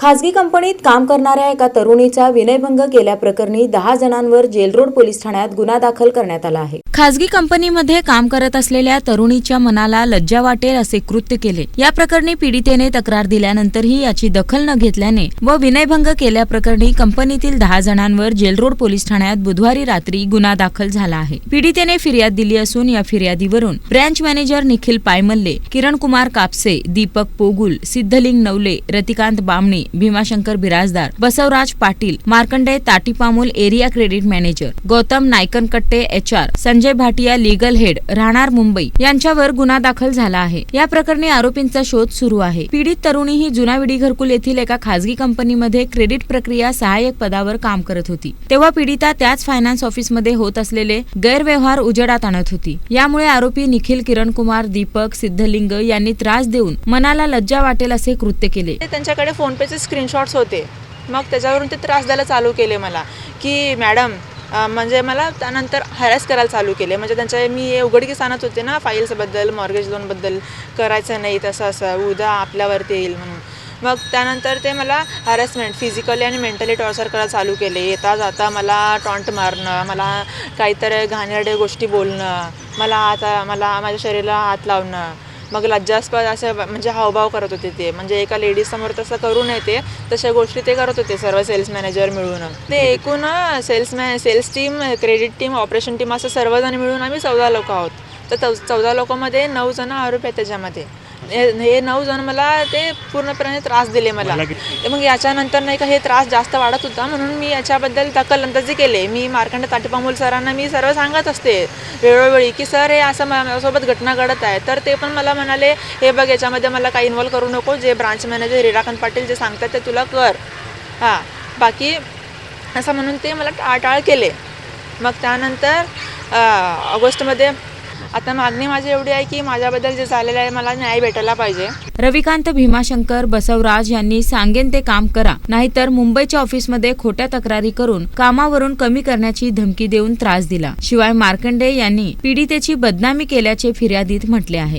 खासगी कंपनीत काम करणाऱ्या एका तरुणीचा विनयभंग केल्याप्रकरणी दहा जणांवर जेलरोड पोलीस ठाण्यात गुन्हा दाखल करण्यात आला आहे. खासगी कंपनीमध्ये काम करत असलेल्या तरुणीच्या मनाला लज्जा वाटेल असे कृत्य केले. या प्रकरणी पीडितेने तक्रार दिल्यानंतरही याची दखल न घेतल्याने व विनयभंग केल्याप्रकरणी कंपनीतील दहा जणांवर जेलरोड पोलीस ठाण्यात बुधवारी रात्री गुन्हा दाखल झाला आहे. पीडितेने फिर्याद दिली असून या फिर्यादीवरून branch manager Nikhil Paymalle Kiran Kumar Kapse Deepak Pogul Siddhaling Navale Ratikant Bamne Bhimashankar Birajdar Basavraj Patil Markande Tatipamol area credit manager Gautam Nayaknakatte H R Sanjay Bhatia legal head राहणार मुंबई यांच्यावर गुन्हा दाखल झाला आहे. या प्रकरणी आरोपींचा शोध सुरू आहे. पीडित तरुणी ही जुनाविडी घरकुल येथील एका खासगी कंपनीमध्ये क्रेडिट प्रक्रिया सहाय्यक पदावर काम करत होती. तेव्हा पीडिता त्याच फायनान्स ऑफिसमध्ये होत असलेले गैरव्यवहार उजेडात आणत होती. यामुळे आरोपी निखिल किरण कुमार दीपक सिद्धलिंग यांनी त्रास देऊन मनाला लज्जा वाटेल असे कृत्य केले. त्यांच्याकडे फोन पे फोनपेचे स्क्रीनशॉट्स होते. मग त्याच्यावरून ते त्रास द्यायला चालू केले मला. की मॅडम म्हणजे मला त्यानंतर हॅरॅस करायला चालू केले. म्हणजे त्यांच्या मी हे उघडकीस आणत होते ना फाईल्सबद्दल मॉर्गेज लोनबद्दल करायचं नाही तसं असं उद्या आपल्यावरती येईल म्हणून. मग त्यानंतर ते मला हॅरॅसमेंट फिजिकली आणि मेंटली टॉर्चर करायला चालू केले. येता जाता मला टॉन्ट मारणं मला काहीतरी घाणेरडे गोष्टी बोलणं मला आता मला माझ्या शरीराला हात लावणं. मग लज्जास्पद असं म्हणजे हावभाव करत होते ते. म्हणजे एका लेडीजसमोर तसं करू नये ते तशा गोष्टी ते करत होते सर्व सेल्स मॅनेजर मिळून. ते एकूण सेल्स मॅ sales team credit team operation team असं सर्वजण मिळून आम्ही चौदा लोक आहोत. तर चौ चौदा लोकांमध्ये नऊ जण आरोप आहेत त्याच्यामध्ये. हे हे नऊ जण मला ते पूर्णपणे त्रास दिले मला. तर मग याच्यानंतर नाही का हे त्रास जास्त वाढत होता म्हणून मी याच्याबद्दल दखल अंदाजी केले. मी मार्कंड ताटेपामूल सरांना मी सर्व सांगत असते वेळोवेळी की सर हे असं माझ्यासोबत घटना घडत आहे. तर ते पण मला म्हणाले हे बघ याच्यामध्ये मला काही इन्वॉल्व करू नको. जे ब्रांच मॅनेजर हिराकांत पाटील जे सांगतात ते तुला कर. हां. बाकी असं म्हणून ते मला टाळटाळ केले. मग त्यानंतर ऑगस्टमध्ये आता मागणी माझी एवढी आहे की माझ्याबद्दल जे झालेलं आहे मला न्याय भेटायला पाहिजे. रविकांत भीमाशंकर बसवराज यांनी सांगेन ते काम करा नाहीतर मुंबईच्या ऑफिसमध्ये खोट्या तक्रारी करून कामावरून कमी करण्याची धमकी देऊन त्रास दिला. शिवाय मार्कंडे यांनी पीडितेची बदनामी केल्याचे फिर्यादीत म्हटले आहे.